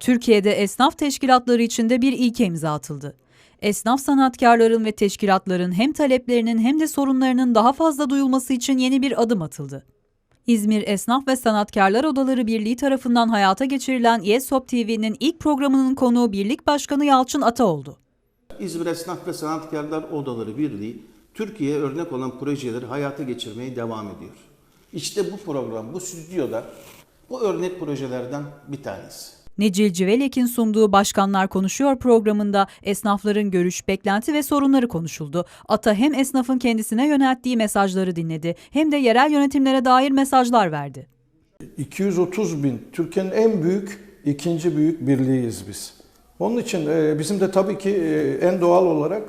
Türkiye'de esnaf teşkilatları içinde bir ilke imza atıldı. Esnaf sanatkarların ve teşkilatların hem taleplerinin hem de sorunlarının daha fazla duyulması için yeni bir adım atıldı. İzmir Esnaf ve Sanatkarlar Odaları Birliği tarafından hayata geçirilen YESOP TV'nin ilk programının konuğu Birlik Başkanı Yalçın Ata oldu. İzmir Esnaf ve Sanatkarlar Odaları Birliği Türkiye'ye örnek olan projeleri hayata geçirmeye devam ediyor. İşte bu program, bu stüdyoda bu örnek projelerden bir tanesi. Necil Civelek'in sunduğu Başkanlar Konuşuyor programında esnafların görüş, beklenti ve sorunları konuşuldu. Ata hem esnafın kendisine yönelttiği mesajları dinledi hem de yerel yönetimlere dair mesajlar verdi. 230 bin, Türkiye'nin en büyük, ikinci büyük birliğiyiz biz. Onun için e, bizim de tabii ki e, en doğal olarak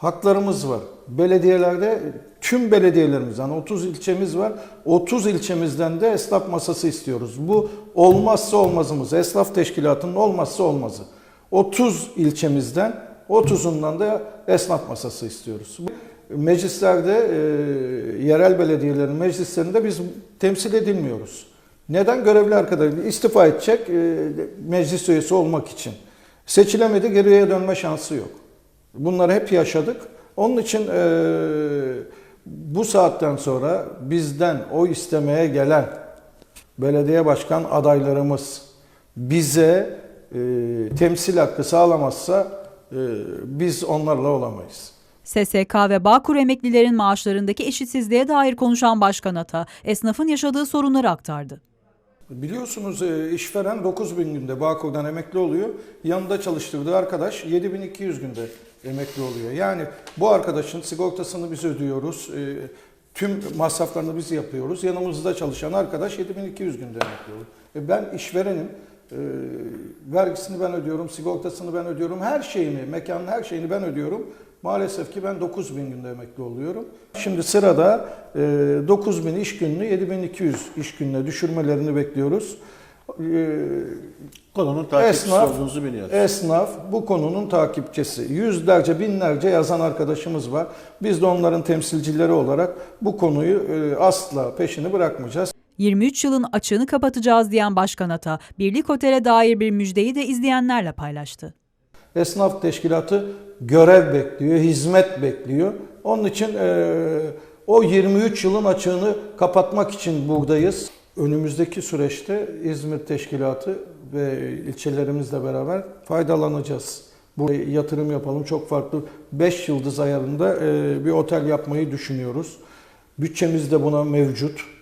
haklarımız var. Belediyelerde tüm belediyelerimiz, yani 30 ilçemiz var. 30 ilçemizden de esnaf masası istiyoruz. Bu olmazsa olmazımız. Esnaf teşkilatının olmazsa olmazı. 30 ilçemizden 30'undan da esnaf masası istiyoruz. Meclislerde, e, yerel belediyelerin meclislerinde biz temsil edilmiyoruz. Neden? Görevli arkadaşlar istifa edecek e, meclis üyesi olmak için. Seçilemedi, geriye dönme şansı yok. Bunları hep yaşadık. Onun için e, bu saatten sonra bizden o istemeye gelen belediye başkan adaylarımız bize e, temsil hakkı sağlamazsa e, biz onlarla olamayız. SSK ve Bağkur emeklilerin maaşlarındaki eşitsizliğe dair konuşan Başkan Ata, esnafın yaşadığı sorunları aktardı. Biliyorsunuz e, işveren 9000 günde Bağkur'dan emekli oluyor. Yanında çalıştırdığı arkadaş 7200 günde emekli oluyor. Yani bu arkadaşın sigortasını biz ödüyoruz. e, Tüm masraflarını biz yapıyoruz. Yanımızda çalışan arkadaş 7200 günde emekli oluyor. E, Ben işverenim. E, Vergisini ben ödüyorum, sigortasını ben ödüyorum. Her şeyini, mekanın her şeyini ben ödüyorum. Maalesef ki ben 9000 günde emekli oluyorum. Şimdi sırada e, 9000 iş gününü 7200 iş gününe düşürmelerini bekliyoruz. E, Konunun takipçisi Esnaf, olduğunuzu biliyoruz. esnaf bu konunun takipçisi. Yüzlerce, binlerce yazan arkadaşımız var. Biz de onların temsilcileri olarak bu konuyu e, asla peşini bırakmayacağız. 23 yılın açığını kapatacağız diyen Başkan Ata, Birlik Otel'e dair bir müjdeyi de izleyenlerle paylaştı. Esnaf teşkilatı görev bekliyor, hizmet bekliyor. Onun için e, o 23 yılın açığını kapatmak için buradayız. Önümüzdeki süreçte İzmir Teşkilatı ve ilçelerimizle beraber faydalanacağız. Buraya yatırım yapalım. Çok farklı 5 yıldız ayarında e, bir otel yapmayı düşünüyoruz. Bütçemiz de buna mevcut.